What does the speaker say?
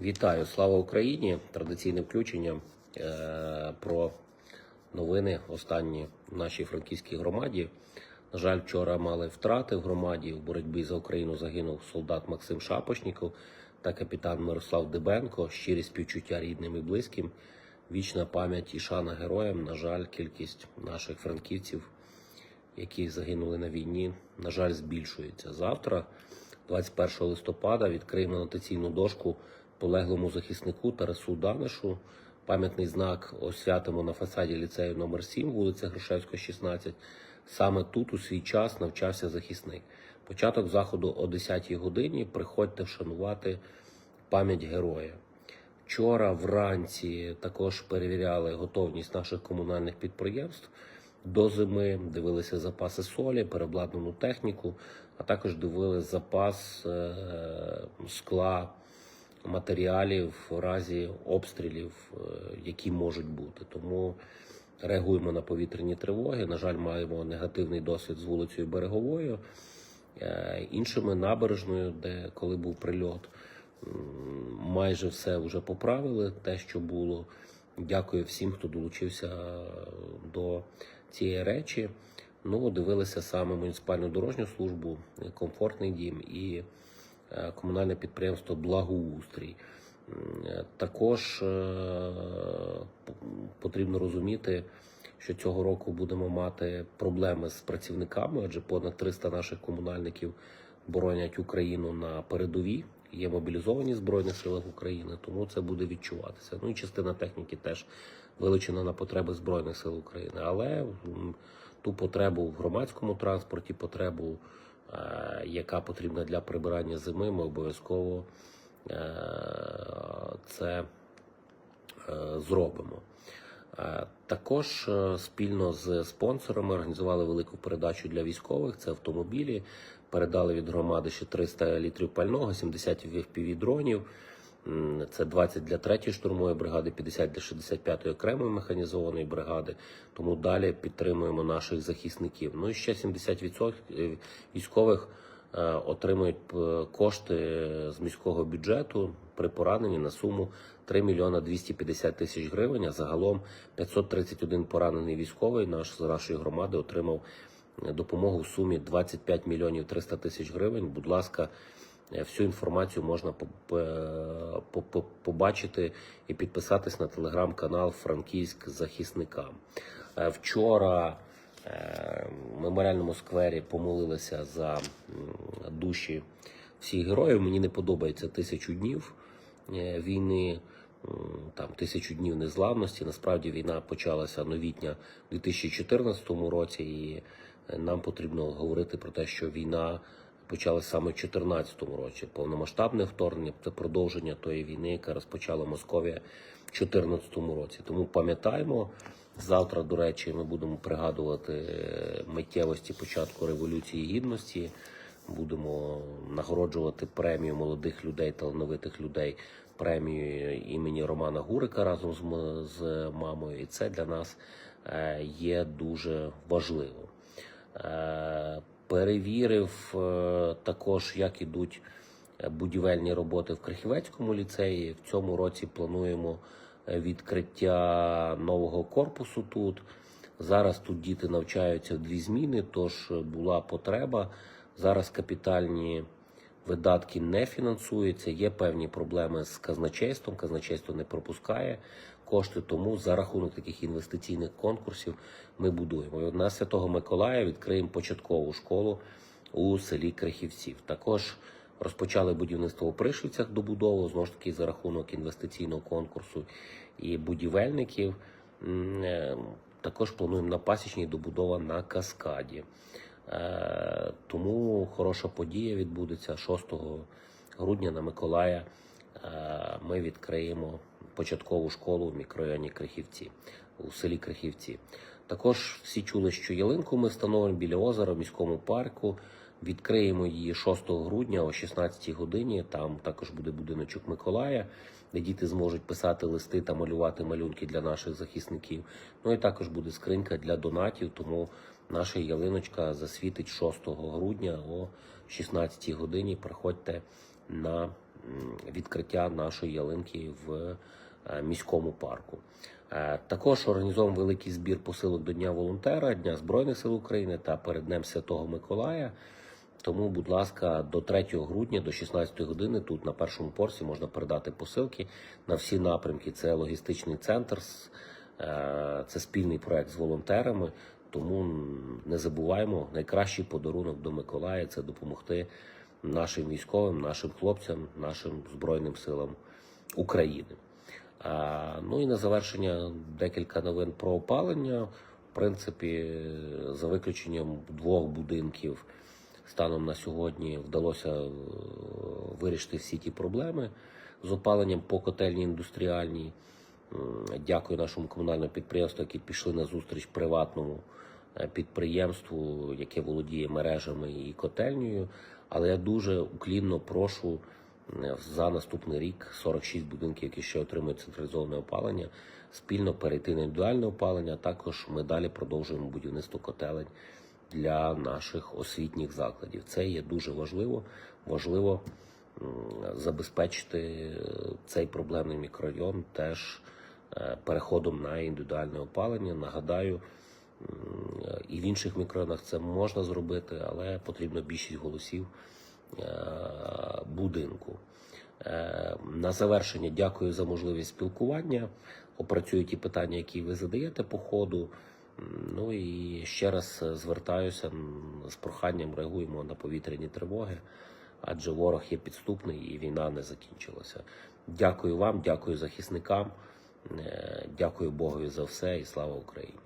Вітаю, слава Україні! Традиційне включення е, про новини останні в нашій франківській громаді. На жаль, вчора мали втрати в громаді. В боротьбі за Україну загинув солдат Максим Шапошніков та капітан Мирослав Дебенко. Щирі співчуття рідним і близьким. Вічна пам'ять і шана героям. На жаль, кількість наших франківців, які загинули на війні, на жаль, збільшується. Завтра, 21 листопада, відкриємо анотаційну дошку полеглому захиснику Тарасу Данишу. Пам'ятний знак освятимо на фасаді ліцею номер 7 вулиця Грушевського, 16. Саме тут у свій час навчався захисник. Початок заходу о 10-й годині. Приходьте вшанувати пам'ять героя. Вчора вранці також перевіряли готовність наших комунальних підприємств до зими, дивилися запаси солі, переобладнану техніку, а також дивилися запас е, скла, матеріалів в разі обстрілів, е, які можуть бути. Тому реагуємо на повітряні тривоги. На жаль, маємо негативний досвід з вулицею Береговою, е, іншими набережною, де коли був прильот. Майже все вже поправили, те, що було. Дякую всім, хто долучився до цієї речі. Ну, дивилися саме муніципальну дорожню службу, комфортний дім і е, комунальне підприємство Благоустрій. Е, Також е, потрібно розуміти, що цього року будемо мати проблеми з працівниками, адже понад 300 наших комунальників боронять Україну на передовій. Є мобілізовані Збройних силах України, тому це буде відчуватися. Ну і частина техніки теж вилучена на потреби Збройних сил України. Але ту потребу в громадському транспорті, потребу, е, яка потрібна для прибирання зими, ми обов'язково е, це е, зробимо. Е, Також е, спільно з спонсорами організували велику передачу для військових. Це автомобілі. Передали від громади ще 300 літрів пального, 70 FPV дронів. Це 20 для 3-ї штурмової бригади, 50 для 65-ї окремої механізованої бригади. Тому далі підтримуємо наших захисників. Ну і ще 70% військових е, отримують е, кошти з міського бюджету при пораненні на суму 3 мільйона 250 тисяч гривень. А загалом 531 поранений військовий наш з нашої громади отримав е, допомогу в сумі 25 мільйонів 300 тисяч гривень. Будь ласка, е, всю інформацію можна е, по- по- побачити і підписатись на телеграм-канал Франківськ захисникам. Е, Вчора е, в меморіальному сквері помолилися за душі всіх героїв. Мені не подобається тисячу днів е, війни, там тисячу днів незламності. Насправді війна почалася новітня в 2014 році, і е, нам потрібно говорити про те, що війна почалася саме в 2014 році. Повномасштабне вторгнення це продовження тої війни, яка розпочала Московія в 2014 році. Тому пам'ятаємо. Завтра, до речі, ми будемо пригадувати е, миттєвості початку Революції Гідності. Будемо нагороджувати премію молодих людей, талановитих людей, премію імені Романа Гурика разом з, з мамою. І це для нас е, є дуже важливо. Перевірив е, також, як ідуть е, будівельні роботи в Крихівецькому ліцеї. В цьому році плануємо е, відкриття нового корпусу тут. Зараз тут діти навчаються в дві зміни, тож була потреба. Зараз капітальні видатки не фінансуються. Є певні проблеми з казначейством. Казначейство не пропускає кошти, тому за рахунок таких інвестиційних конкурсів ми будуємо. І на Святого Миколая відкриємо початкову школу у селі Крихівців. Також розпочали будівництво у Пришівцях добудову, знову ж таки за рахунок інвестиційного конкурсу і будівельників. Е, Також плануємо на пасічній добудова на каскаді. Е, Тому хороша подія відбудеться 6 грудня на Миколая. Е, Ми відкриємо початкову школу в мікрорайоні Крихівці у селі Крихівці. Також всі чули, що ялинку ми встановимо біля озера в міському парку. Відкриємо її 6 грудня о 16 годині. Там також буде будиночок Миколая, де діти зможуть писати листи та малювати малюнки для наших захисників. Ну і також буде скринька для донатів. Тому наша ялиночка засвітить 6 грудня о 16 годині. Приходьте на відкриття нашої ялинки в е, міському парку. Е, Також організовуємо великий збір посилок до Дня волонтера, Дня Збройних сил України та перед Днем Святого Миколая. Тому, будь ласка, до 3 грудня, до 16 години тут на першому порсі можна передати посилки на всі напрямки. Це логістичний центр, е, це спільний проект з волонтерами. Тому не забуваємо, найкращий подарунок до Миколая це допомогти нашим військовим, нашим хлопцям, нашим збройним силам України. А, ну і на завершення декілька новин про опалення. В принципі, за виключенням двох будинків, станом на сьогодні вдалося е, вирішити всі ті проблеми з опаленням по котельні індустріальній. Дякую нашому комунальному підприємству, які пішли на зустріч приватному е, підприємству, яке володіє мережами і котельнею. Але я дуже уклінно прошу за наступний рік 46 будинків, які ще отримують централізоване опалення, спільно перейти на індивідуальне опалення. Також ми далі продовжуємо будівництво котелень для наших освітніх закладів. Це є дуже важливо. Важливо забезпечити е, цей проблемний мікрорайон теж переходом на індивідуальне опалення. Нагадаю, і в інших мікрорайонах це можна зробити, але потрібно більшість голосів е, будинку. Е, На завершення дякую за можливість спілкування. Опрацюю ті питання, які ви задаєте по ходу. Ну і ще раз е, звертаюся з проханням реагуємо на повітряні тривоги, адже ворог є підступний і війна не закінчилася. Дякую вам, дякую захисникам, е, дякую Богові за все і слава Україні.